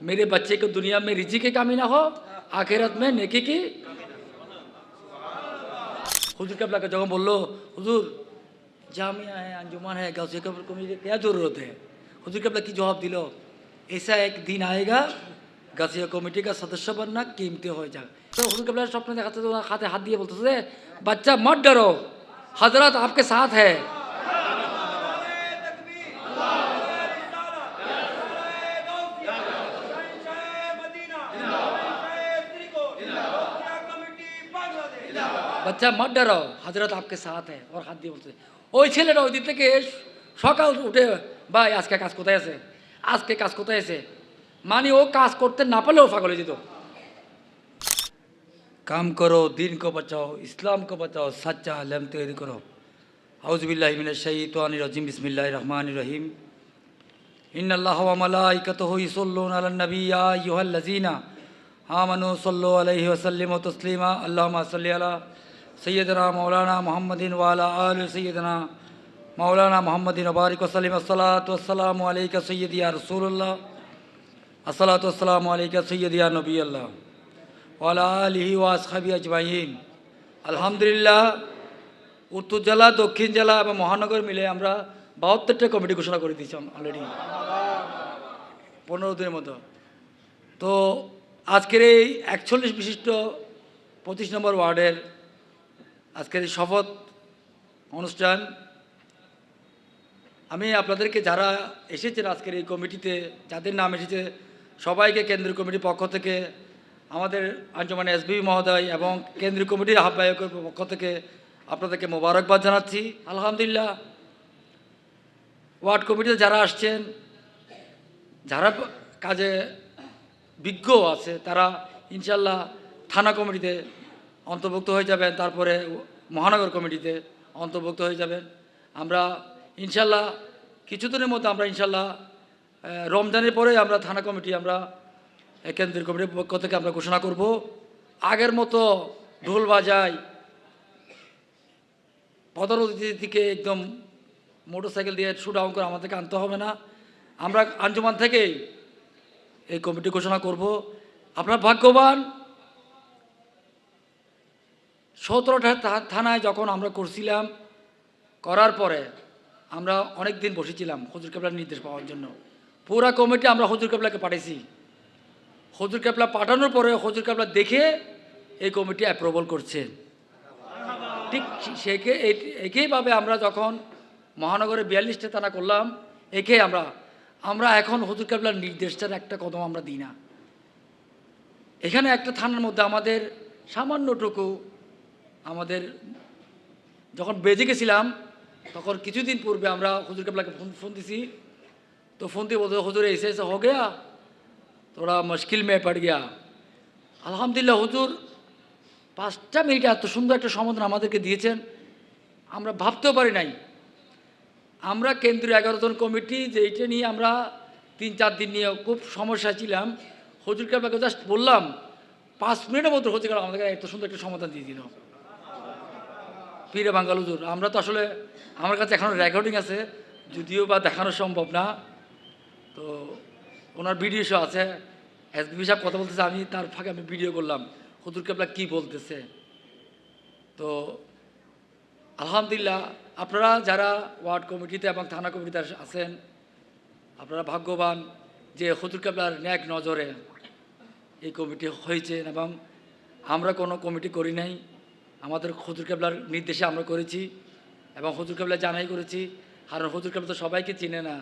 मेरे बच्चे को दुनिया में रिजी की कमी ना हो आखिरत में नेकी की हुजूर के का जगह बोल लो हुजूर जामिया है अंजुमन है गौसे कब्र को मुझे क्या ज़रूरत है हुजूर के की जवाब दिलो ऐसा एक दिन आएगा গাছিয়া কমিটি का सदस्य बनना कीमती हो जाएगा तो हुजूर के स्वप्न देखाते तो हाथे हाथ दिए बोलते थे बच्चा मत डरो हजरत आपके साथ বাচ্চা মত হাজরত আপকে সাথ হ্যাঁ ওর হাত দিয়ে বলছে ওই ছেলেটা ওই দিন থেকে সকাল উঠে, ভাই, আজকে কাজ কোথায় আছে? আজকে কাজ কোথায় আছে? মানে ও কাজ করতে না পারলেও পাগল হয়ে যেত। কাম করো, দিন কো বাঁচাও, ইসলাম কো বাঁচাও, সাচ্চা আলম তৈরি করো। হাউজবিল্লাহ মিন শাহিতান রজিম বিসমিল্লাহ রহমান রহিম। ان الله وملائكته يصلون على النبي يا ايها الذين امنوا صلوا عليه وسلموا تسليما اللهم صل على সৈয়দনা মৌলানা মোহাম্মদিন ওয়ালা আল সৈয়দনা মৌলানা মোহাম্মদিন ওবারিক সালিম আসসালাতাম আলিকা সৈয়দিয়া রসুল্লাহ আসসালাতাম আলিকা সৈয়দিয়া নবী আল্লাহ ওয়ালা আলহি ওয়াসহাবি আজমাইন আলহামদুলিল্লাহ উত্তর জেলা, দক্ষিণ জেলা এবং মহানগর মিলে আমরা বাহাত্তরটা কমিটি ঘোষণা করে দিয়েছি অলরেডি পনেরো দিনের মতো। তো আজকের এই একচল্লিশ বিশিষ্ট পঁচিশ নম্বর ওয়ার্ডের আজকের এই শপথ অনুষ্ঠান, আমি আপনাদেরকে যারা এসেছেন আজকের এই কমিটিতে, যাদের নাম এসেছে, সবাইকে কেন্দ্রীয় কমিটির পক্ষ থেকে, আমাদের আঞ্জমান এসবি মহোদয় এবং কেন্দ্রীয় কমিটির আহ্বায়কের পক্ষ থেকে আপনাদেরকে মোবারকবাদ জানাচ্ছি। আলহামদুলিল্লাহ। ওয়ার্ড কমিটিতে যারা আসছেন, যারা কাজে বিজ্ঞ আছে, তারা ইনশাল্লাহ থানা কমিটিতে অন্তর্ভুক্ত হয়ে যাবেন। তারপরে মহানগর কমিটিতে অন্তর্ভুক্ত হয়ে যাবেন আমরা ইনশাল্লাহ কিছুদিনের মধ্যে আমরা ইনশাল্লাহ রমজানের পরে আমরা থানা কমিটি আমরা কেন্দ্রীয় কমিটির পক্ষ থেকে আমরা ঘোষণা করব। আগের মতো ঢোল বাজাই পদারতির দিকে একদম মোটর সাইকেল দিয়ে শু ডাউন করে আমাদেরকে আনতে হবে না। আমরা আঞ্জুমান থেকেই এই কমিটি ঘোষণা করব। আপনার ভাগ্যবান সতেরোটা থানায় যখন আমরা করছিলাম, করার পরে আমরা অনেক দিন বসেছিলাম হজুর কেবলার নির্দেশ পাওয়ার জন্য। পুরা কমিটি আমরা হজুর কেবলাকে পাঠিয়েছি হজুর কেবলা পাঠানোর পরে হজুর কেবলা দেখে এই কমিটি অ্যাপ্রুভাল করছে। ঠিক সেকে একইভাবে আমরা যখন মহানগরে বিয়াল্লিশটা থানা করলাম, একে আমরা আমরা এখন হজুর কেবলার নির্দেশটার একটা কদম আমরা দিই না। এখানে একটা থানার মধ্যে আমাদের সামান্যটুকু আমাদের যখন বেজে গেছিলাম তখন কিছুদিন পূর্বে আমরা হুজুর কেবলাকে ফোন ফোন দিছি তো ফোন দিয়ে বলতে হুজুর ऐसे ऐसे हो गया थोड़ा मुश्किल में पड़ गया আলহামদুলিল্লাহ হুজুর পাঁচটা মিনিটে এত সুন্দর একটা সমাধান আমাদেরকে দিয়েছেন আমরা ভাবতেও পারি নাই আমরা কেন্দ্রীয় এগারো জন কমিটি যে এইটা নিয়ে আমরা তিন চার দিন নিয়ে খুব সমস্যা ছিলাম হজুর কেবলাকে জাস্ট বললাম পাঁচ মিনিটের মধ্যে হজুর কেবলা আমাদেরকে এত সুন্দর একটা সমাধান দিয়ে দিল পীরে বাঙ্গাল হুজুর, আমরা তো আসলে, আমার কাছে এখনও রেকর্ডিং আছে, যদিও বা দেখানো সম্ভব না। তো ওনার ভিডিও শো আছে এসবি সাহেব কথা বলতেছে, আমি তার ফাঁকে আমি ভিডিও করলাম, হুজুর কেবলা কী বলতেছে? তো আলহামদুলিল্লাহ, আপনারা যারা ওয়ার্ড কমিটিতে এবং থানা কমিটিতে আছেন, আপনারা ভাগ্যবান যে হুজুর কেবলার ন্যাক নজরে এই কমিটি হয়েছেন এবং আমরা কোনো কমিটি করি নাই। আমাদের হুজুর কেবলার নির্দেশে আমরা করেছি এবং হুজুর কেবলা জানাই করেছি। আর হুজুর কেবলা তো সবাইকে চিনে না।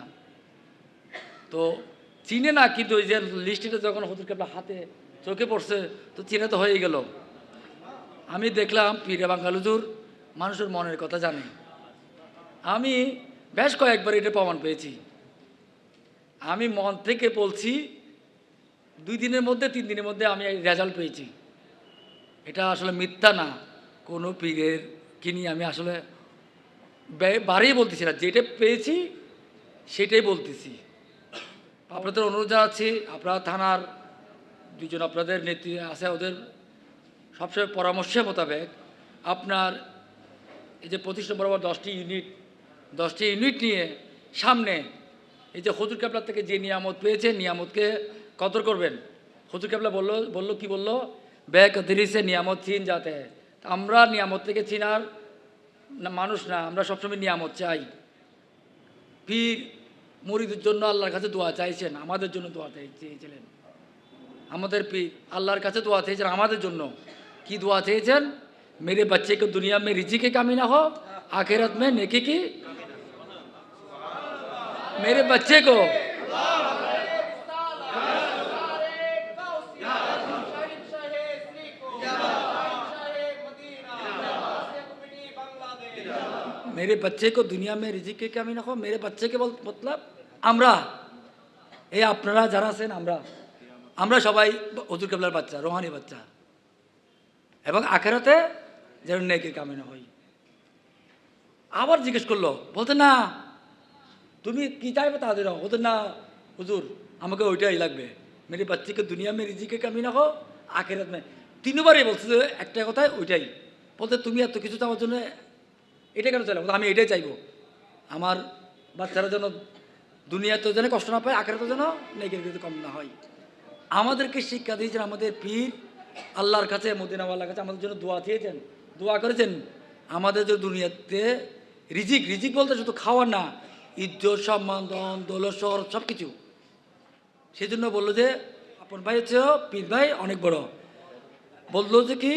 তো চিনে না, কিন্তু ওই যে লিস্টটা যখন হুজুর কেবলা হাতে চোখে পড়ছে, তো চিনে তো হয়ে গেল। আমি দেখলাম, পীরে বাঙ্গালুজুর মানুষের মনের কথা জানে। আমি বেশ কয়েকবার এটা প্রমাণ পেয়েছি। আমি মন থেকে বলছি, দুই দিনের মধ্যে, তিন দিনের মধ্যে আমি রেজাল্ট পেয়েছি। এটা আসলে মিথ্যা না। কোনো পীরের কিনি আমি আসলে বে- বাড়িয়ে বলতেছি না, যেটা পেয়েছি সেটাই বলতেছি। আপনাদের অনুরোধ জানাচ্ছি, আপনারা থানার দুজন আপনাদের নেত্রী আছে, ওদের সবসময় পরামর্শের মোতাবেক আপনার এই যে পঁচিশ নম্বর আবার দশটি ইউনিট দশটি ইউনিট নিয়ে সামনে এই যে হজুর কাবলার থেকে যে নিয়ামত পেয়েছে, নিয়ামতকে কদর করবেন। হুজুর কেবলা বলল বলল, কি বলল? ব্যাগ দিরিসে নিয়ামত চিন যাতে। আমরা নিয়ামত থেকে চিনার না, মানুষ না, আমরা সবসময় নিয়ামত চাই। পীর মুড়িদের জন্য আল্লাহর কাছে দোয়া চাইছেন, আমাদের জন্য দোয়া চেয়েছিলেন। আমাদের পীর আল্লাহর কাছে দোয়া চেয়েছেন আমাদের জন্য। কি দোয়া চেয়েছেন? মেরে বাচ্চে কে দুনিয়া মে রিজিকে কামি না হো, আখেরত মে নেকি কি? মেরে বাচ্চে কো। मेरे बच्चे को दुनिया में रिजिक की कमी ना हो मेरे बच्चे के বল- मतलब আমরা এই আপনারা যারা আছেন আমরা আমরা সবাই হজুর কেবলার বাচ্চা রোহানি বাচ্চা এবং আখেরাতে যেন নেকির কামিনা হই আবার জিজ্ঞেস করলো বলতে না তুমি কি চাইবে তাদের বলতে না হুজুর আমাকে ওইটাই লাগবে মেরে বাচ্চাকে দুনিয়া মে রিজিকে কামি না হো আখেরাত মে তিনবারই বলছে যে একটা কথায় ওইটাই বলতে তুমি এত কিছু চাওয়ার জন্য এটা কেন চাইলাম? আমি এটাই চাইব। আমার বাচ্চারা যেন দুনিয়াতে যেন কষ্ট না পায়, আখেরাতে যেন নেগের কিন্তু কম না হয়। আমাদেরকে শিক্ষা দিয়েছেন, আমাদের পীর আল্লাহর কাছে মদিনাওয়াল্লার কাছে আমাদের জন্য দোয়া দিয়েছেন, দোয়া করেছেন। আমাদের যে দুনিয়াতে রিজিক রিজিক বলতে শুধু খাওয়ার না, ইজ্জত, সম্মান দন দৌলত শহর সব কিছু সেই জন্য বলল যে, আপন ভাই হচ্ছে পীর ভাই, অনেক বড়। বলল যে কি,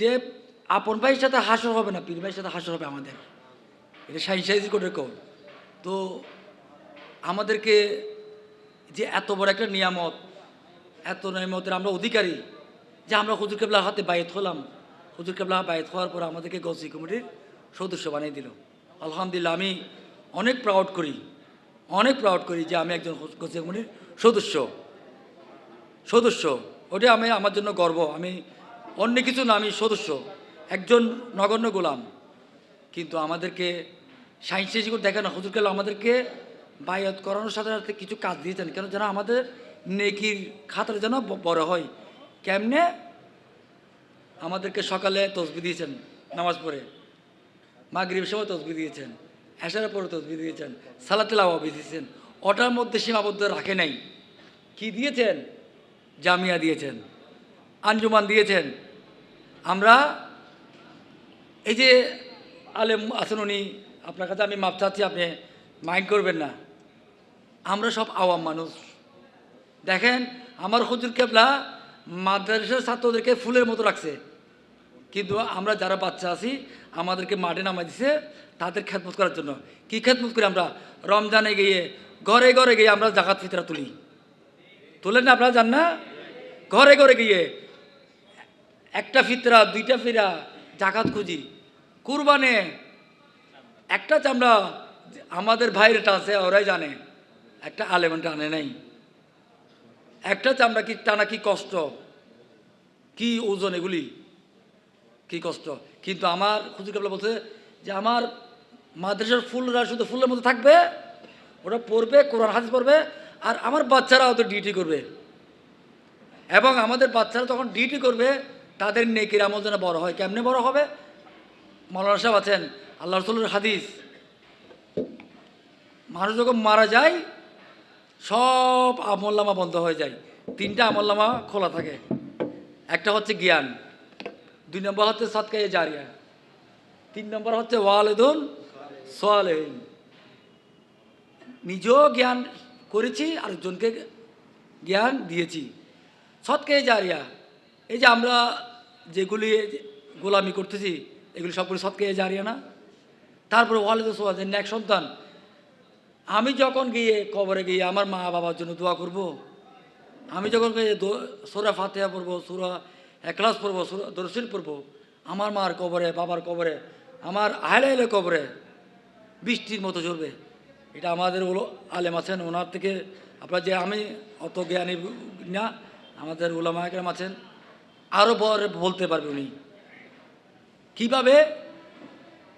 যে আপন ভাইয়ের সাথে হাসর হবে না, পীর ভাইয়ের সাথে হাসর হবে আমাদের। এটা সাইন সাইজ করে কল। তো আমাদেরকে যে এত বড় একটা নিয়ামত, এত নিয়ামতের আমরা অধিকারী, যে আমরা হুজুর কেবলার হাতে বায়েত হলাম। হুজুর কেবলা বায়েত হওয়ার পর আমাদেরকে গসি কমিটির সদস্য বানিয়ে দিল। আলহামদুলিল্লাহ, আমি অনেক প্রাউড করি, অনেক প্রাউড করি যে আমি একজন গসি কমিটির সদস্য। সদস্য, ওটা আমি আমার জন্য গর্ব। আমি অন্য কিছু না, আমি সদস্য। একজন নগণ্য গোলাম। কিন্তু আমাদেরকে সায়েন্স করে দেখেন হুজুর কেবলা আমাদেরকে বায়াত করানোর সাথে সাথে কিছু কাজ দিয়েছেন। কেন যেন আমাদের নেকির খাতার যেন বড় হয়। কেমনে? আমাদেরকে সকালে তসবি দিয়েছেন, নামাজ পড়ে। মাগরিব সময় তসবি দিয়েছেন এসারের পরে তসবি দিয়েছেন সালাতেল আবাবি দিয়েছেন। ওটার মধ্যে সীমাবদ্ধ রাখে নাই। কি দিয়েছেন? জামিয়া দিয়েছেন। আঞ্জুমান দিয়েছেন। আমরা এই যে আলেম আছেন উনি, আপনার কাছে আমি মাপ চাচ্ছি, আপনি মাইন্ড করবেন না। আমরা সব আওয়াম মানুষ। দেখেন, আমার হুজুর কেবলা মাদ্রাসার ছাত্রদেরকে ফুলের মতো রাখছে। কিন্তু আমরা যারা বাচ্চা আছি, আমাদেরকে মাঠে নামাই দিছে তাদের খেদমত করার জন্য। কি খেদমত করি আমরা? রমজানে গিয়ে, ঘরে ঘরে গিয়ে আমরা জাকাত ফিতরা তুলি। তোলেন না আপনারা জান না? ঘরে ঘরে গিয়ে, একটা ফিতরা, দুইটা ফিরা জাকাত খুঁজি। কুরবানে একটা চামড়া আমাদের ভাইয়েরটা আছে, ওরাই জানে। একটা আলেমনটা আনে নাই। একটা চামড়া কি টানা কি কষ্ট? কি ওজন এগুলি? কি কষ্ট? কিন্তু আমার হুজুর কাবলা বলছে যে আমার মাদ্রাসার ফুলরা শুধু ফুলের মতো থাকবে, ওরা পড়বে, কোরআন, হাদিস পড়বে, আর আমার বাচ্চারা ওদের ডিউটি করবে। এবং আমাদের বাচ্চারা যখন ডিউটি করবে তাদের নেকির আমল যেন বড় হয়। কেমনে বড় হবে? মৌলানা সাহেব আছেন, আল্লাহ রসুলের হাদিস। মানুষ যখন মারা যায়, সব আমল্লামা বন্ধ হয়ে যায়। তিনটা আমল্লামা খোলা থাকে। একটা হচ্ছে জ্ঞান, দুই নম্বর হচ্ছে সৎকায়ে জারিয়া, তিন নম্বর হচ্ছে ওয়ালেদুন সোয়ালেহীন নিজেও জ্ঞান করেছি আর আরেকজনকে জ্ঞান দিয়েছি। সৎকায়ে জারিয়া, এই যে আমরা যেগুলি গোলামি করতেছি, এগুলি সবগুলি সৎকায়ে জারিয়া না। তারপরে ওয়ালেদুন সোয়ালেহীন এক সন্তান। আমি যখন গিয়ে কবরে গিয়ে আমার মা বাবার জন্য দোয়া করব। আমি যখন গিয়ে সুরা ফাতেহা পড়ব, সুরা একলাস পড়ব, সুরা দরসিল পড়ব, আমার মার কবরে, বাবার কবরে, আমার আহলে আহলে কবরে বৃষ্টির মতো ঝরবে। এটা আমাদের ওলো আলেম আছেন, ওনার থেকে আপনার যে আমি অত জ্ঞানী না, আমাদের ওলামা একরাম আছেন। আরও বড় বলতে পারবে উনি। কীভাবে?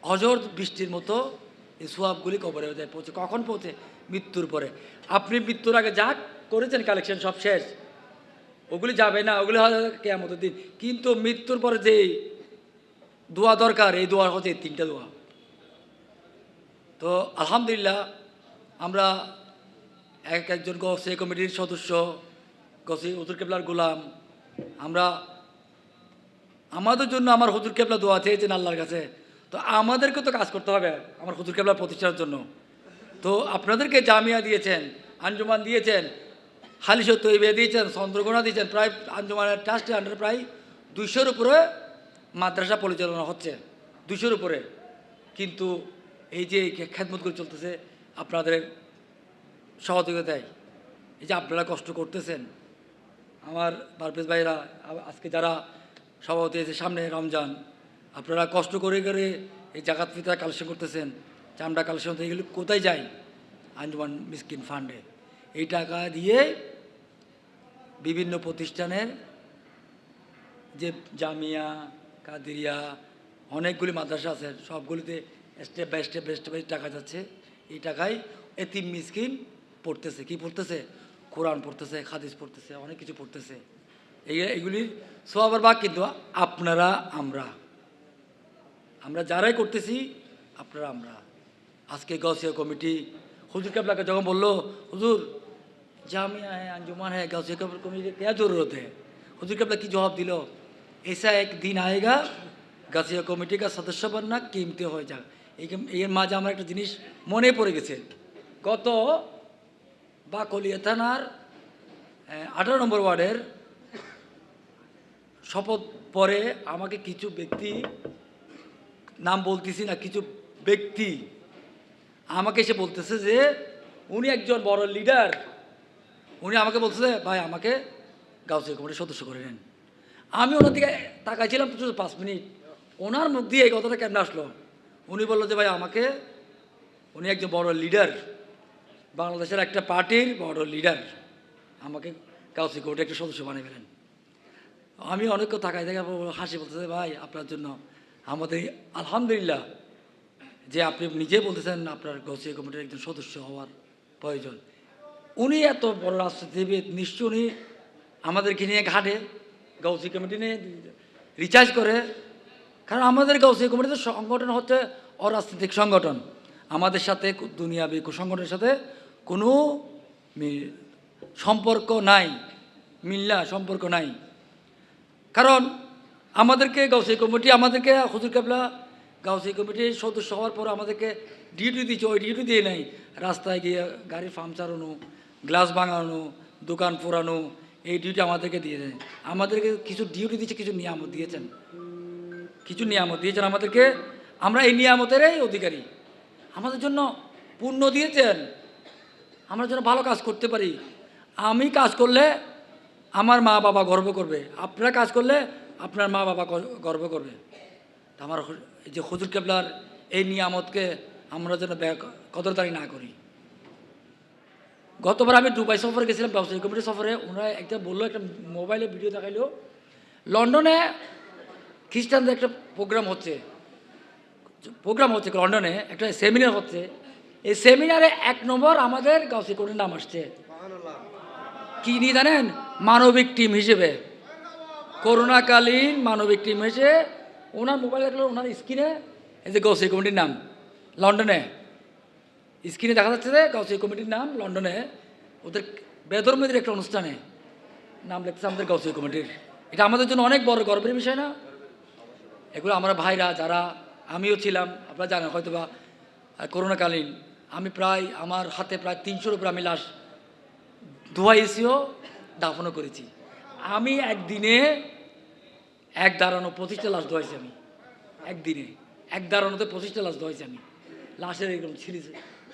অজর বৃষ্টির মতো এই সোয়াবগুলি কবরে যায়, পৌঁছে। কখন পৌঁছে? মৃত্যুর পরে। আপনি মৃত্যুর আগে যা করেছেন কালেকশন সব শেষ। ওগুলি যাবে না, ওগুলি কেয়ামতের দিন। কিন্তু মৃত্যুর পরে যে দোয়া দরকার, এই দোয়া হচ্ছে এই তিনটা দোয়া। তো আলহামদুলিল্লাহ, আমরা এক একজন গসে কমিটির সদস্য, গসি হুজুর কেবলার গোলাম, আমরা আমাদের জন্য আমার হুজুর কেবলা দোয়া চেয়েছেন আল্লাহর কাছে। তো আমাদেরকে তো কাজ করতে হবে আমার হুজুর কেবলা প্রতিষ্ঠার জন্য। তো আপনাদেরকে জামিয়া দিয়েছেন, আঞ্জুমান দিয়েছেন হালিশো তৈবে দিয়েছেন, চন্দ্রগোনা দিয়েছেন, প্রায় আঞ্জুমানের ট্রাস্টের আন্ডারে প্রায় দুইশোর উপরে মাদ্রাসা পরিচালনা হচ্ছে, দুইশোর উপরে। কিন্তু এই যে খেদমতগুলো চলতেছে, আপনাদের সহযোগিতায়, এই যে আপনারা কষ্ট করতেছেন, আমার পারভেজ ভাইরা আজকে যারা সভাপতি আছে সামনে রমজান, আপনারা কষ্ট করে করে এই জাকাত ফিতা কালেকশন করতেছেন, চামড়া কালেকশন এগুলো কোথায় যায় আঞ্জুমান মিসকিন ফান্ডে এই টাকা দিয়ে বিভিন্ন প্রতিষ্ঠানের যে জামিয়া, কাদিরিয়া, অনেকগুলি মাদ্রাসা আছে, সবগুলিতে step by step by step by টাকা যাচ্ছে। এই টাকায় এতিম মিসকিন পড়তেছে। কি পড়তেছে? কোরআন পড়তেছে, হাদিস পড়তেছে, অনেক কিছু পড়তেছে। এই এইগুলির সবার ভাগ কিন্তু আপনারা আমরা আমরা যারাই করতেছি আপনারা আমরা আজকে গৌসিয়া কমিটি হুজুর কাবলাকে যখন বললো হুজুর জামিয়া হ্যাঁ अंजुमन है गौसिया कमेटी क्या ज़रूरत है हुजूर कबला की जवाब दिलो ऐसा एक दिन आएगा গাছিয়া কমিটি কা সদস্য बनना कीमती হয়ে যাক এই এর মাঝে আমার একটা জিনিস মনে পড়ে গেছে গত বাকলিয়া থানার আঠারো নম্বর ওয়ার্ডের শপথ পরে আমাকে কিছু ব্যক্তি নাম বলতেছি না, কিছু ব্যক্তি আমাকে এসে বলতেছে যে উনি একজন বড় লিডার উনি আমাকে বলতেছে, ভাই, আমাকে গাউসিয়া কমিটির সদস্য করে নেন। আমি ওনার দিকে তাকাইছিলাম শুধু পাঁচ মিনিট। ওনার মুখ দিয়ে এই কথাটা কেমন আসলো? উনি বলল যে, ভাই, আমাকে উনি একজন বড় লিডার বাংলাদেশের একটা পার্টির বড় লিডার আমাকে গাউসি কমিটির একটা সদস্য বানিয়ে ফেলেন। আমি অনেক তাকাই থেকে হাসি বলতেছে ভাই, আপনার জন্য। আমাদের আলহামদুলিল্লাহ যে আপনি নিজে বলতেছেন আপনার গৌসিয়া কমিটির একজন সদস্য হওয়ার প্রয়োজন। উনি এত বড় রাজনীতিবিদ নিশ্চয় উনি আমাদেরকে নিয়ে ঘাটে, গৌসি কমিটি নিয়ে রিচার্জ করে। কারণ আমাদের গৌসি কমিটিতে সংগঠন হচ্ছে অরাজনৈতিক সংগঠন। আমাদের সাথে দুনিয়াবি সংগঠনের সাথে কোনো সম্পর্ক নাই মিল্লা সম্পর্ক নাই। কারণ আমাদেরকে গাউসি কমিটি, আমাদেরকে হুজুর কাবলা গাউসি কমিটির সদস্য হওয়ার পর আমাদেরকে ডিউটি দিচ্ছে ওই ডিউটি দিয়ে নেই। রাস্তায় গিয়ে ফার্ম চালানো গ্লাস ভাঙানো, দোকান পোড়ানো, এই ডিউটি আমাদেরকে দিয়ে দেয় আমাদেরকে কিছু ডিউটি দিচ্ছে কিছু নিয়ামত দিয়েছেন। কিছু নিয়ামত দিয়েছেন আমাদেরকে। আমরা এই নিয়ামতেরই অধিকারী। আমাদের জন্য পুণ্য দিয়েছেন। আমরা যেন ভালো কাজ করতে পারি। আমি কাজ করলে আমার মা বাবা গর্ব করবে। আপনারা কাজ করলে আপনার মা বাবা গর্ব করবে। আমার যে হুজুর কেবলার এই নিয়ামতকে আমরা যেন কদরদারি না করি। গতবার আমি দুবাই সফরে গেছিলাম, ব্যবসায়ী কমিটি সফরে। ওনারা একটা বলল, একটা মোবাইলে ভিডিও দেখাইলো। লন্ডনে খ্রিস্টানদের একটা প্রোগ্রাম হচ্ছে। প্রোগ্রাম হচ্ছে লন্ডনে, একটা সেমিনার হচ্ছে। এই সেমিনারে এক নম্বর আমাদের গাউসি কোর্টের নাম আসছে। কি নিয়ে জানেন? মানবিক টিম হিসেবে। করোনাকালীন মানবিক টিম হিসেবে ওনার মোবাইল দেখল, ওনার স্ক্রিনে এই যে গৌসি কমিটির নাম, লন্ডনে। স্ক্রিনে দেখা যাচ্ছে যে গৌসি কমিটির নাম লন্ডনে, ওদের বেদরমেদের একটা অনুষ্ঠানে নাম লিখছে আমাদের গৌসি কমিটির। এটা আমাদের জন্য অনেক বড় গর্বের বিষয় না? এগুলো আমরা ভাইরা, যারা আমিও ছিলাম, আপনারা জানেন হয়তো বা করোনাকালীন। আমি প্রায়, আমার হাতে প্রায় তিনশোর উপর আমি লাশ ধোয়াইছিও দাফনও করেছি। আমি একদিনে এক দাঁড়ানো পঁচিশটা লাশ ধোয়াইছি আমি। একদিনে। এক দাঁড়ানোতে পঁচিশটা লাশ ধোয়াইছি আমি। লাশের এরকম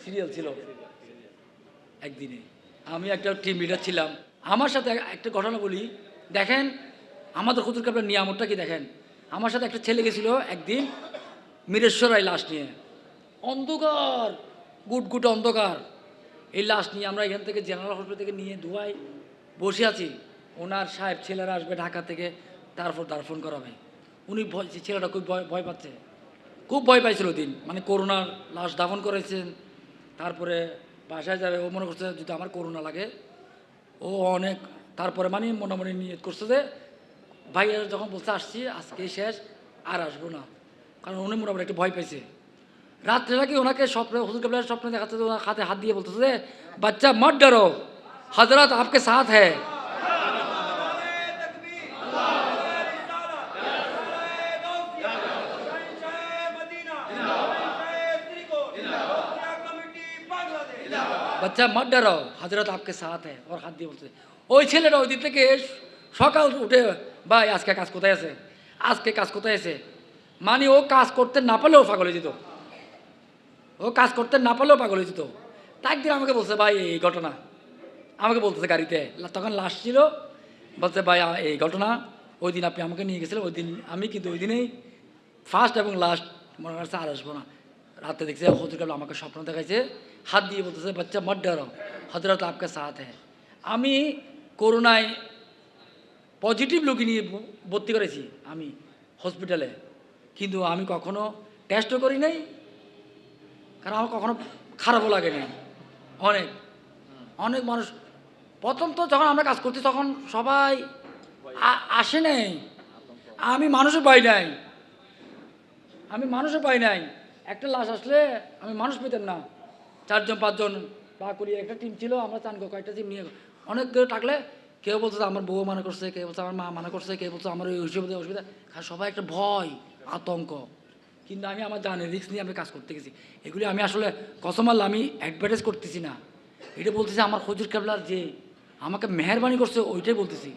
সিরিয়াল ছিল একদিনে। আমি একটা টিম লিডার ছিলাম। আমার সাথে একটা ঘটনা বলি। দেখেন, আমাদের হুজুর কাপড়ের নিয়ামতটা কি দেখেন? আমার সাথে একটা ছেলে গেছিল একদিন মিরেশ্বরাই লাশ নিয়ে। অন্ধকার গুট গুট অন্ধকার। এই লাশ নিয়ে আমরা এখান থেকে জেনারেল হসপিটাল থেকে নিয়ে ধোয়াই বসে আছি। ওনার সাহেব, ছেলেরা আসবে ঢাকা থেকে, তারপর দার্পণ করাবে। উনি ভয় ছেলেটা খুব ভয় ভয় পাচ্ছে। খুব ভয় পাইছিল দিন। মানে করোনার লাশ দাফন করেছেন, তারপরে বাসায় যাবে। ও মনে করছে যদি আমার করোনা লাগে, ও অনেক, তারপরে মানে মনে নিয়ত করছে যে ভাইয়ের যখন বলছে আসছি আজকে শেষ, আর আসব না। কারণ উনি মোটামুটি একটু ভয় পাইছে। রাত্রে নাকি ওনাকে স্বপ্নে, হুজুর কাবলার স্বপ্নে দেখাতে ওনার হাতে হাত দিয়ে বলতেছে যে, বাচ্চা মত ডারো হাজরাত আপকে সাথ হ্যাঁ বাচ্চা মত ডারো হজরত আপকে সাথ হ্যাঁ ওর হাত দিয়ে বলতেছে। ওই ছেলেটা ওই দিক থেকে সকাল উঠে, ভাই, আজকে কাজ কোথায় আছে? আজকে কাজ কোথায় আছে? মানে ও কাজ করতে না পারলেও ফাগলে যেত। ও কাজ করতে না পারলেও পাগল হয়েছে তো। তাই একদিন আমাকে বলছে, ভাই, এই ঘটনা। আমাকে বলতেছে গাড়িতে। তখন লাস্ট ছিল। বলছে, ভাই এই ঘটনা, ওই দিন আপনি আমাকে নিয়ে গেছিলেন, ওই দিন আমি কিন্তু ওই দিনেই ফার্স্ট এবং লাস্ট মনে হচ্ছে আর আসব না। রাতে দেখছে হজরত আমাকে স্বপ্ন দেখাইছে। হাত দিয়ে বলতেছে, বাচ্চা মত ডর হজরত আপকে সাথ হ্যাঁ আমি করোনায় পজিটিভ লোক নিয়ে ভর্তি করেছি, আমি হসপিটালে কিন্তু আমি কখনো টেস্টও করি নাই কারণ আমার কখনো খারাপও লাগে নাই অনেক। অনেক মানুষ। প্রথম তো যখন আমরা কাজ করছি তখন সবাই আসে নাই। আমি মানুষও পাই নাই। আমি মানুষও পাই নাই। একটা লাশ আসলে আমি মানুষ পেতাম না। চারজন, পাঁচজন বা করি একটা টিম ছিল, আমরা চান কয়েকটা টিম নিয়ে অনেক কেউ থাকলে কেউ বলছে আমার বউ মানা করছে, কেউ বলছে আমার মা মানা করছে, কেউ বলছে আমার ওই অসুবিধা। অসুবিধা সবাই একটা ভয়, আতঙ্ক। কিন্তু আমি আমার জানি রিক্স নিয়ে আমি কাজ করতে গেছি। এগুলি আমি আসলে কসমাল আমি অ্যাডভার্টাইজ করতেছি না। এটা বলতেছি আমার হজুর কেবলার যে আমাকে মেহরবানি করছে, ওইটাই বলতেছি।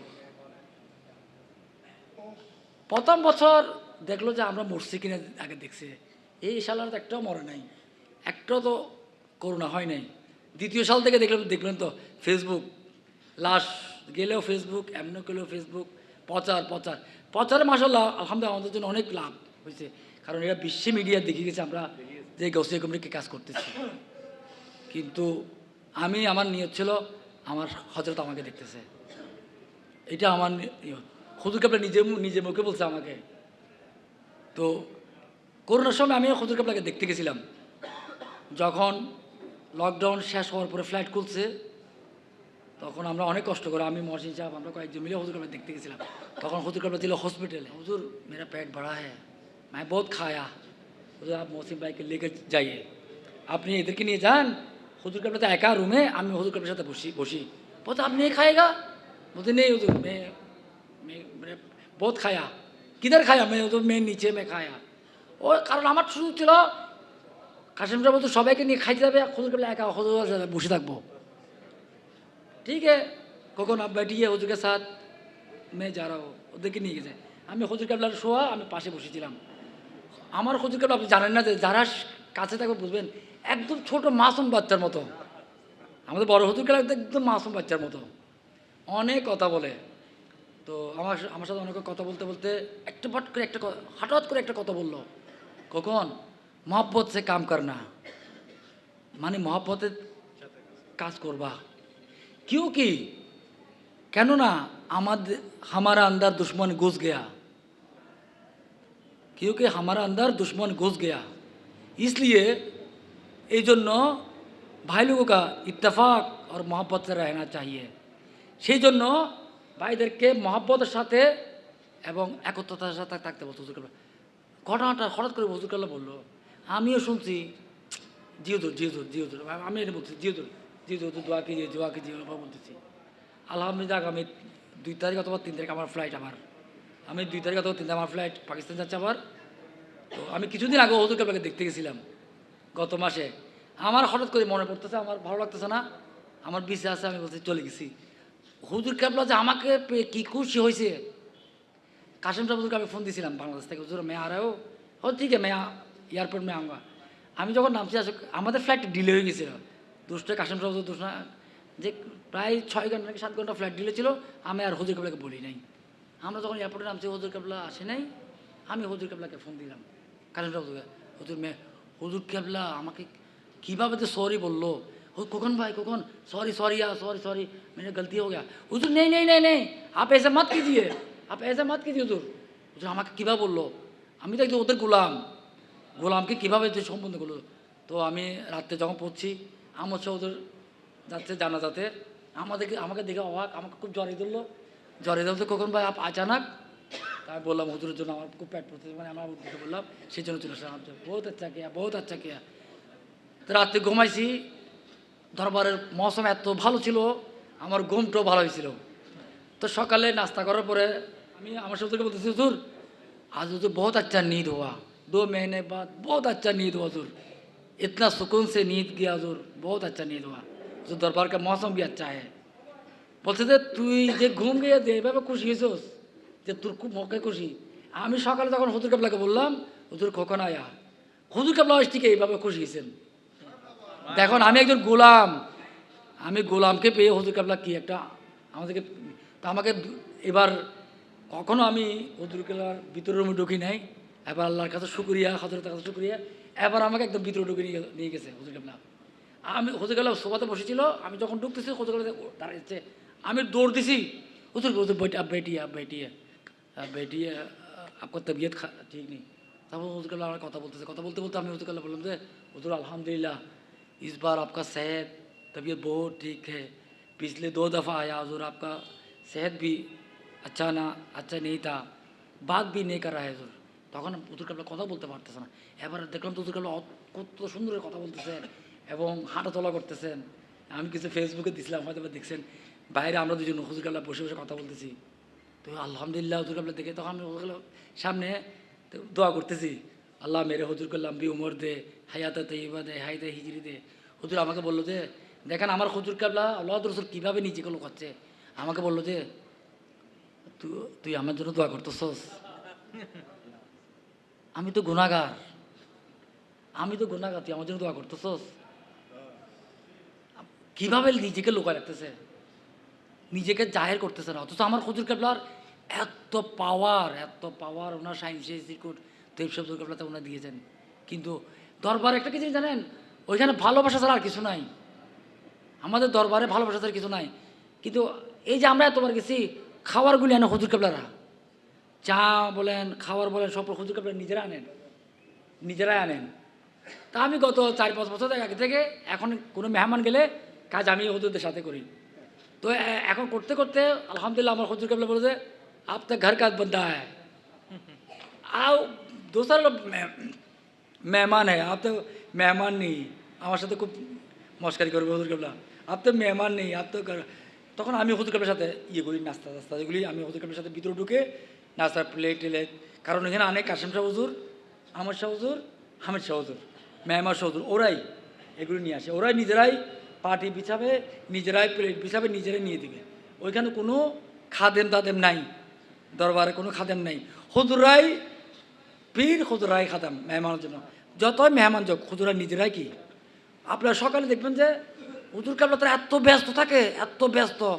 প্রথম বছর দেখল যে আমরা মরছি কিনা আগে দেখছে। এই সাল আর একটাও মরে নাই। একটাও তো করোনা হয় নাই। দ্বিতীয় সাল থেকে দেখলাম দেখলেন তো ফেসবুক লাশ গেলেও ফেসবুক এমন গেলেও ফেসবুক প্রচার প্রচার। প্রচারে মাসাল্লাহ আলহামদুলিল্লাহ, আমাদের জন্য অনেক লাভ হয়েছে। কারণ এরা বিশ্বে মিডিয়া দেখে গেছে, আমরা যে গৌসিয়া কমিটিকে কাজ করতেছি। কিন্তু আমি, আমার নিয়ত ছিল, আমার হজরত আমাকে দেখতেছে। এটা আমার হুজুর ইয়ে, কাপড়া নিজে নিজে মুখে বলছে আমাকে। তো করোনার সময় আমিও হুজুর কাপড়াকে দেখতে গেছিলাম। যখন লকডাউন শেষ হওয়ার পরে ফ্ল্যাট খুলছে, তখন আমরা অনেক কষ্ট করে, আমি, মহসিন সাহেব, আমরা কয়েকজন মিলে হুজুর কাপড়া দেখতে গেছিলাম। তখন হুজুর কাপড়া ছিল হসপিটালে হুজুর, মেরা পেট বাড়া হ্যাঁ मैं बहुत खाया হুজুর आप মহসিন ভাইকে लेकर जाइए আপনি এদেরকে নিয়ে যান হুজুর কাপড়া তো একা রুমে আমি হুজুর কাপড়ের সাথে বসি বসি বলতে আপনি नहीं खाएगा बोलते नहीं हुजूर मैं मैं मैंने बहुत खाया किधर खाया मैं तो मैं नीचे में खाया ও কারণ আমার শুরু ছিল কাশিম সাহেব বলতো সবাইকে নিয়ে খাইতে যাবে খুদুর কাপড়া একা হুজুর কাছে বসে থাকবো ठीक है কখন आप बैठिए हुजूर के साथ मैं जा रहा हूँ ওদেরকে নিয়ে গেছে আমি হজুর কাবলার শোয়া আমি পাশে বসেছিলাম আমার হুজুরকে আপনি জানেন না যে যারা কাছে থাকবে বুঝবেন, একদম ছোট মাসুম বাচ্চার মতো। আমাদের বড় হুজুরকে একদম মাসুম বাচ্চার মতো। অনেক কথা বলে। তো আমার আমার সাথে অনেকে কথা বলতে বলতে একটা পট করে একটা হঠাৎ করে একটা কথা বলল। কখন? মহব্বত সে কাম কর না। মানে মহব্বতের কাজ করবা। কিউ কি? কেননা আমাদের, হামারা আন্দার দুশ্মন ঘুষ গেয়া। क्योंकि हमारा अंदर दुश्मन घुस गया इसलिए এই জন্য ভাই লোগों का इत्तेफाक और मोहब्बत से रहना चाहिए সেই জন্য ভাইদেরকে মহব্বতের সাথে এবং একত্রতার সাথে থাকতে বলতো হুজুর কাবলা ঘটনাটা হঠাৎ করে হুজুর কাবলা বললো আমিও শুনছি জিওদুর জিওদুর জিওদুর আমি এটা বলছি জিওদুর জিওদুর দোয়া কিজিয়ে দোয়া কিজিয়ে ওরকম বলতেছি আলহামদুলিল্লাহ আগামী দুই তারিখ অথবা তিন তারিখ আমার ফ্লাইট আমার আমি দুই তারিখ অথবা তিন আমার ফ্লাইট পাকিস্তান যাচ্ছে আবার। তো আমি কিছুদিন আগে ওদের আপনাকে দেখতে গেছিলাম, গত মাসে। আমার হঠাৎ করে মনে পড়তেছে, আমার ভালো লাগতেছে না। আমার বিষে আছে, আমি বলছি, চলে গেছি। হুজুর ক্যাবলা যে আমাকে কী খুশি হয়েছে? কাশেম সাহেব হুজুরকে আমি ফোন দিয়েছিলাম বাংলাদেশ থেকে, হুজুর মেয়া আরও ও। ঠিক আছে মেয়া এয়ারপোর্ট মেয়ে আমরা আমি যখন নামছি আসো আমাদের ফ্লাইট ডিলে হয়ে গেছিল। দুষ্টে কাশেম সাহেব দুষ্ট যে প্রায় ছয় ঘণ্টা নাকি সাত ঘণ্টা ফ্লাইট ডিলে ছিল, আমি আর হুজুর ক্যাবলাকে বলি নাই। আমরা যখন এয়ারপোর্টে নামছি হুজুর কাবলা আসে নাই আমি হুজুর কাবলাকে ফোন দিলাম কাশিম সাহেব হুজুরকে হুজুর মে হুজুর কাবলা আমাকে কীভাবে যে সরি বললো ও কোকন भाई कोकन सॉरी सॉरी यार सॉरी सॉरी मैंने गलती हो गया हुजूर नहीं नहीं नहीं नहीं आप ऐसा मत कीजिए आप ऐसा मत कीजिए হুজুর হুজুর আমাকে কীভাবে বললো আমি তো একদম ওদের গোলাম গোলামকে কীভাবে যে সম্বন্ধ করলো তো আমি রাত্রে যখন পড়ছি আমার হচ্ছে ওদের যাচ্ছে জানাজাতে আমাদেরকে আমাকে দেখে অবাক আমাকে খুব জ্বরে ধরলো জ্বরে ধরতে কখন ভাই আপ আচানক তা আমি বললাম হুজুরের জন্য আমার খুব পেট পড়তেছে মানে আমার উদ্দেশ্যে বললাম সেই জন্য চলে আসলাম বহুত আচ্ছা কিয়া বহুত আচ্ছা কিয়া তো রাত্রে ঘুমাইছি দরবারের মৌসুম এত ভালো ছিল আমার ঘুমটাও ভালো হয়েছিল তো সকালে নাস্তা করার পরে আমি আমার সাথে বলতেছি হুজুর आज तो बहुत अच्छा नींद हुआ दो महीने बाद बहुत अच्छा नींद हुआ हजूर इतना सुकून से नींद किया हजूर बहुत अच्छा नींद हुआ जो दरबार का मौसम भी अच्छा है বলছে যে, তুই যে ঘুম গিয়ে যে এভাবে খুশি হয়েছিস যে তোর খুব মকে খুশি? আমি সকালে তখন হুজুর কাবলাকে বললাম, হুজুর খোকন আয়া হুজুর কাবলা থেকে এইভাবে খুশি হয়েছেন। দেখুন, আমি একজন গোলাম। আমি গোলামকে পেয়ে হুজুর কাবলা কি একটা আমাদেরকে, তা আমাকে এবার কখনো আমি হুজুর কাবলার ভিতরে রুমে ঢুকি নাই। এবার আল্লাহর কাছে শুক্রিয়া হজরতের কাছে শুক্রিয়া। এবার আমাকে একদম ভিতরে ঢুকে নিয়ে নিয়ে গেছে হুজুর কাবলা। আমি হুজুর কাবলা সোফাতে বসেছিল, আমি যখন ঢুকতেছি হুজুর কাবলা দাঁড়িয়েছে আমি দৌড় দিছি হুজুর হুজুর বেটি আপ বেটি আপ বেটি আপ বেটি আপনার তবিয়ত খা- ঠিক নেই তারপর হুজুর কাবলা আমার কথা বলতেছে কথা বলতে বলতে আমি হুজুর কাবলা বললাম যে হুজুর আলহামদুলিল্লাহ इस बार आपका सेहत तबीयत बहुत ठीक है पिछले दो दफ़ा आया हजूर आपका सेहत भी अच्छा ना अच्छा नहीं था बात भी नहीं कर रहा है हजूर তখন হুজুর কাবলা কথা বলতে পারতেছে না এবার দেখলাম তো হুজুর কাবলা অত- কত সুন্দর কথা বলতেছেন এবং হাঁটাচলা করতেছেন আমি কিছু ফেসবুকে দিছিলাম হয়তো বা দেখছেন বাইরে আমরা দুজন হুজুর কাবলা বসে বসে কথা বলতেছি। তো আলহামদুলিল্লাহ হুজুর কাবলা দেখে তখন আমি হুজুর সামনে দোয়া করতেছি। আল্লাহ মেরে হুজুর করলাম বি উমর দে, হায়াতে তৈবা দে হাইতে হিজরি দে। হুজুর আমাকে বলল যে, দেখেন আমার হুজুর কাবলা আল্লাহ রসুল কীভাবে নিজেকে লোকাচ্ছে আমাকে বলল যে তুই তুই আমার জন্য দোয়া করতেছস। আমি তো গুণাগার আমি তো গুণাগার তুই আমার জন্য দোয়া করতেছস? কীভাবে নিজেকে লোকা রাখতেছে? নিজেকে জাহের করতেছে না। অথচ আমার হুজুর কাবলার এত পাওয়ার এত পাওয়ার ওনার সায়েন্সে সিকুট দেব সব কাবলাতে ওনার দিয়েছেন কিন্তু দরবার একটা কিছু জানেন? ওইখানে ভালোবাসা ছাড়া আর কিছু নাই। আমাদের দরবারে ভালোবাসা ছাড়া কিছু নাই। কিন্তু এই যে আমরা এতবার গেছি খাবারগুলি আনে হুজুর কাবলারা। চা বলেন খাবার বলেন, সব হুজুর কাবলা নিজেরা আনেন। নিজেরাই আনেন। তা আমি গত চার পাঁচ বছর আগে থেকে এখন কোনো মেহমান গেলে কাজ আমি হুজুরদের সাথে করি। তো এখন করতে করতে আলহামদুলিল্লাহ আমার হজুর কাবলা বলে যে আপনার তো ঘর কাজ বন্ধা হ্যাঁ আর দোসরা মেহমান হ্যাঁ আপ তো মেহমান নেই আমার সাথে খুব মস্কারি করবে হজুর কাবলা আপ তো মেহমান নেই আপ তো তখন আমি হজুর কাবলার সাথে ইয়ে করি নাস্তা টাস্তা এগুলি আমি হজুর কাবলার সাথে ভিতরে ঢুকে নাস্তার প্লেট টেলেট কারণ এখানে অনেক কাশিম শাহ হজুর আমার শাহ হজুর হামিদ শাহ হজুর মেহমান শাহ হজুর ওরাই এগুলো নিয়ে আসে ওরাই নিজেরাই পাটি বিছাবে, নিজেরাই প্লেট বিছাবে, নিজেরাই নিয়ে দিবে। ওইখানে কোনো খাদেম তাদেম নাই। দরবারে কোনো খাদেম নাই। হুজুরাই পীর, খুদরাই খাতাম মেহমানের জন্য যতই মেহমান যোগ খুদরা নিজেরাই কি? আপনারা সকালে দেখবেন যে হুজুর কাবলা তারা এত ব্যস্ত থাকে, এত ব্যস্ত।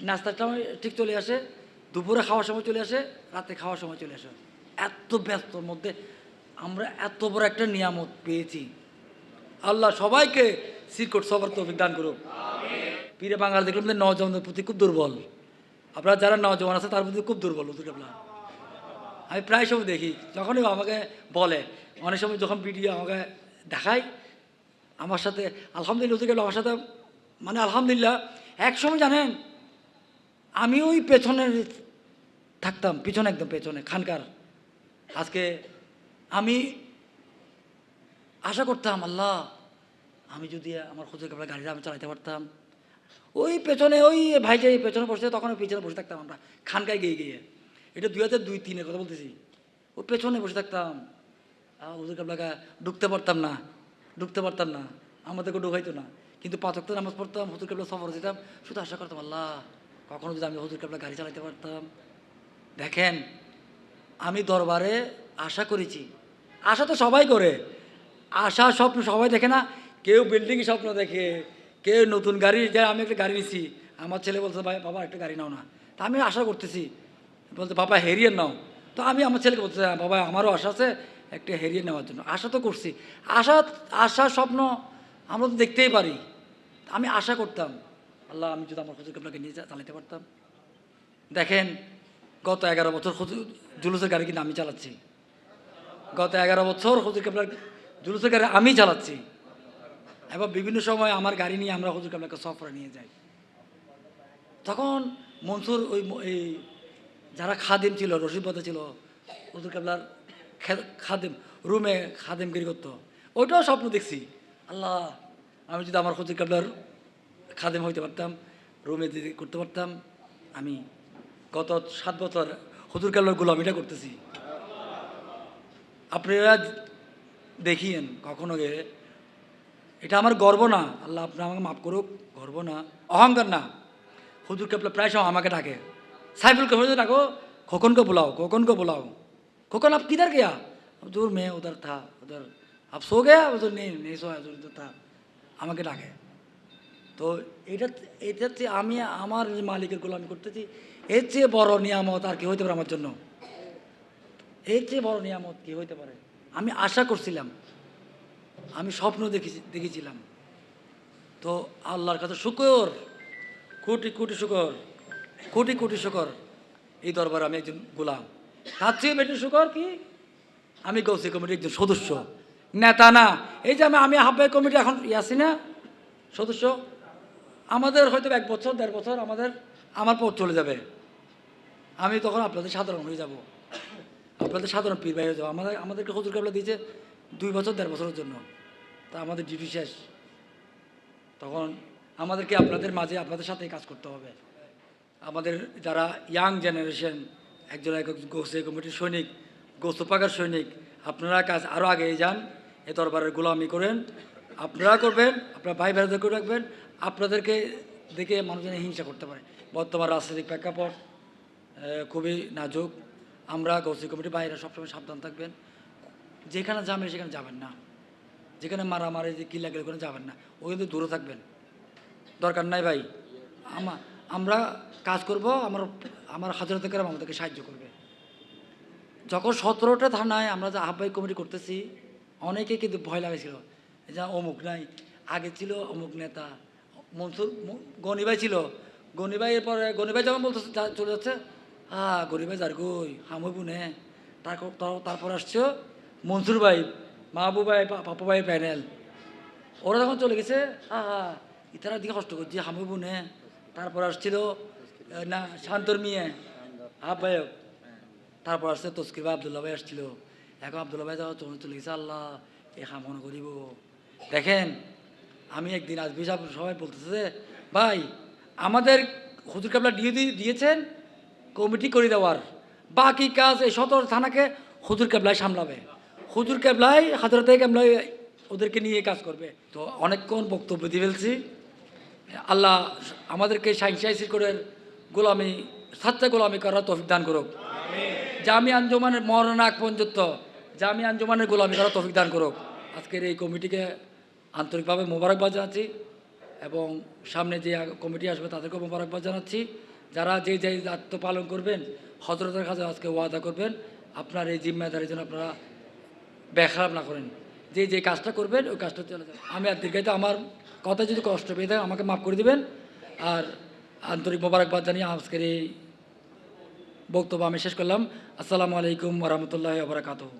নাস্তার ঠিক চলে আসে, দুপুরে খাওয়ার সময় চলে আসে, রাতে খাওয়ার সময় চলে আসে। এত ব্যস্তর মধ্যে আমরা এত বড় একটা নিয়ামত পেয়েছি। আল্লাহ সবাইকে সিরকট সবার তৌফিক দান করুক পীরে বাঙাল দেখলাম যে নজওয়ানদের প্রতি খুব দুর্বল। আপনারা যারা নজওয়ান আছে, তার প্রতি খুব দুর্বল, হুজুর কাবলা আমি প্রায় সময় দেখি, যখনই আমাকে বলে, অনেক সময় যখন ভিডিও আমাকে দেখায়, আমার সাথে, আলহামদুলিল্লাহ গেল আমার সাথে মানে আলহামদুলিল্লাহ এক সময় জানেন, আমি ওই পেছনে থাকতাম, পিছনে একদম পেছনে, খানকার। আজকে আমি আশা করতাম, আল্লাহ আমি যদি আমার খুঁজে কাপড় গাড়িটা আমি চালাতে পারতাম। ওই পেছনে, ওই এই পেছনে বসে তখন ওই পেছনে বসে থাকতাম আমরা। খানকায় গিয়ে গিয়ে এটা দুই হাজার দুই তিনের কথা বলতেছি। ও পেছনে বসে থাকতাম। ওদের কাপড়া ঢুকতে পারতাম না, ঢুকতে পারতাম না। আমাদেরকে ঢুকাইতো না। কিন্তু পাঁচক নামাজ পড়তাম হুজুর কাপড়া সফর যেতাম। শুধু আশা করতাম, আল্লাহ, কখনো যদি আমি হুজুর কাপড়া গাড়ি চালাতে পারতাম। দেখেন, আমি দরবারে আশা করেছি। আশা তো সবাই করে। আশা স্বপ্ন সবাই দেখে না। কেউ বিল্ডিং স্বপ্ন দেখে কেউ নতুন গাড়ি যে আমি একটা গাড়ি নিছি আমার ছেলে বলছে ভাই বাবা একটা গাড়ি নাও না। তা আমি আশা করতেছি। বলতে বাবা হেরিয়ার নাও। তো আমি আমার ছেলেকে বলতে "হ্যাঁ, বাবা আমারও আশা আছে একটা হেরিয়ার নেওয়ার জন্য। আশা তো করছি। আশা আশা স্বপ্ন আমরা তো দেখতেই পারি। আমি আশা করতাম। আল্লাহ আমি যদি আমার হুজুর আপনাকে নিয়ে চালাতে পারতাম। দেখেন গত এগারো বছর হুজুর জুলুসের গাড়ি কিন্তু আমি চালাচ্ছি। গত এগারো বছর হুজুর কেবলার জুলুসের গাড়ি আমি চালাচ্ছি। এবং বিভিন্ন সময় আমার গাড়ি নিয়ে আমরা হুজুর কেবলাকে সফরে নিয়ে যাই। তখন মনসুর ওই এই যারা খাদিম ছিল রশিদপথে ছিল হুজুর কেবলার খাদিম, রুমে খাদিমগিরি করতো। ওইটাও স্বপ্ন দেখছি। আল্লাহ, আমি যদি আমার হুজুর কেবলার খাদিম হইতে পারতাম, রুমে যদি করতে পারতাম, আমি গত সাত বছর হুজুর কেবলার গোলামিটা করতেছি। আপনারা দেখিয়েন কখনো গে এটা আমার গর্ব না। আল্লাহ আপনার আমাকে মাফ করুক, গর্ব না। অহংকার না। হুজুর কেবল প্রায় সব আমাকে ডাকে। সাইফুল কেবল ডাকো, খোকনকে বোলাও খোকনকে বোলাও। খোকন, আপ কিধার গিয়া? হুজুর মেয়ে উধার থা ওদের আপ সো গেয়া? হুজুর নেই নেই সো হুজুর থা। আমাকে ডাকে। তো এটা এটাতে আমি, আমার মালিকের গোলামি করতেছি। এর চেয়ে বড় নিয়ামত আর কি হইতে পারে আমার জন্য? এর চেয়ে বড় নিয়ামত কি হইতে পারে? আমি আশা করছিলাম। আমি স্বপ্ন দেখেছি, দেখেছিলাম। তো আল্লাহর কাছে শুকর, কোটি কোটি শুকর, কোটি কোটি শুকর। এই দরবারে আমি একজন গোলাম। তার চেয়ে বেশি শুকর কি? আমি গৌসি কমিটির একজন সদস্য। নেতা না। এই যে আমি আমি হাব্বাই কমিটি এখন ই আছি না? সদস্য, আমাদের হয়তো এক বছর, দেড় বছর আমাদের, আমার পথ চলে যাবে। আমি তখন আপনাদের সাধারণ হয়ে যাব। আপনাদের সাধারণ পীর ভাই হয়ে যাব। আমাদের, আমাদেরকে হজুর কাবলা দিয়েছে দুই বছর, দেড় বছরের জন্য। তা আমাদের ডিউটি শেষ। তখন আমাদেরকে আপনাদের মাঝে আপনাদের সাথেই কাজ করতে হবে। আমাদের যারা ইয়াং জেনারেশন একজন এক গোসে কমিটির সৈনিক গোসপাকার সৈনিক, আপনারা কাজ আরও আগে যান, এ দরবারের গোলামি করেন। আপনারা করবেন, আপনার ভাই ভাইদের করে রাখবেন, আপনাদেরকে দেখে মানুষজন হিংসা করতে পারে। বর্তমান রাজনৈতিক প্রেক্ষাপট খুবই নাজুক। আমরা গৌসি কমিটির বাইরে সবসময় সাবধান থাকবেন। যেখানে যাবেন সেখানে যাবেন না। যেখানে মারামারি যে কিল্লা গেলে ওখানে যাবেন না। কিন্তু দূরে থাকবেন। দরকার নাই ভাই। আমা আমরা কাজ করব, আমার আমার হাজার থেকে আমাদেরকে সাহায্য করবে। যখন সতেরোটা থানায় আমরা যে আহ্বায়ক কমিটি করতেছি, অনেকে কিন্তু ভয় লাগেছিল যা অমুক নাই, আগে ছিল অমুক নেতা। মনসুর গনিভাই ছিল। গনিভাই এরপরে গনিভাই যখন বলতেছে চলে যাচ্ছে হ্যাঁ গরিবাই যার গই হামই বুনে তারপর তারপর আসছে মনসুর ভাই, মাহবুব ভাই পাপু ভাই প্যানেল ওরা যখন চলে গেছে, আহা ইতারা দিকে কষ্ট করছি, হামই বুনে। তারপর আসছিল না, শান্তর মিয়ে, আহ্বায়ক। তারপর আসছে তস্কির ভাই, আবদুল্লাহ ভাই আসছিল। এখন আবদুল্লাহ ভাই যখন চলে চলে গেছে, আল্লাহ, এ হামন করিব। দেখেন, আমি একদিন আজবি সাহেব সবাই বলতেছে ভাই, আমাদের হুজুর কাবলা দিয়ে দিয়ে- দিয়েছেন কমিটি করে দেওয়ার। বাকি কাজ এই সতর থানাকে হুজুর কেবলাই সামলাবে। হুজুর কেবলাই হাজরতে কেবলাই ওদেরকে নিয়ে কাজ করবে। তো অনেকক্ষণ বক্তব্য দিয়ে ফেলছি। আল্লাহ আমাদেরকে সাইন্সাইসি করে গোলামি সাচ্চা গোলামি করার তৌফিক দান করুক। জামি আঞ্জমানের মরণ আগ পর্যন্ত জামি আঞ্জমানের গোলামি করার তৌফিক দান করুক। আজকের এই কমিটিকে আন্তরিকভাবে মোবারকবাদ জানাচ্ছি এবং সামনে যে কমিটি আসবে তাদেরকেও মোবারকবাদ জানাচ্ছি। যারা যে যে দায়িত্ব পালন করবেন হজরতের কাছে আজকে ওয়াদা করবেন আপনার এই জিম্মেদারি যেন আপনারা বেখারাপ না করেন। যে যে কাজটা করবেন, ওই কাজটা চলে যাবে। আমি আর দীর্ঘায়িত আমার কথা যদি কষ্ট পেয়ে থাকে, আমাকে মাফ করে দেবেন। আর আন্তরিক মোবারকবাদ জানিয়ে আজকের এই বক্তব্য আমি শেষ করলাম। আসসালামু আলাইকুম রহমতুল্লাহ বারাকাতুহ।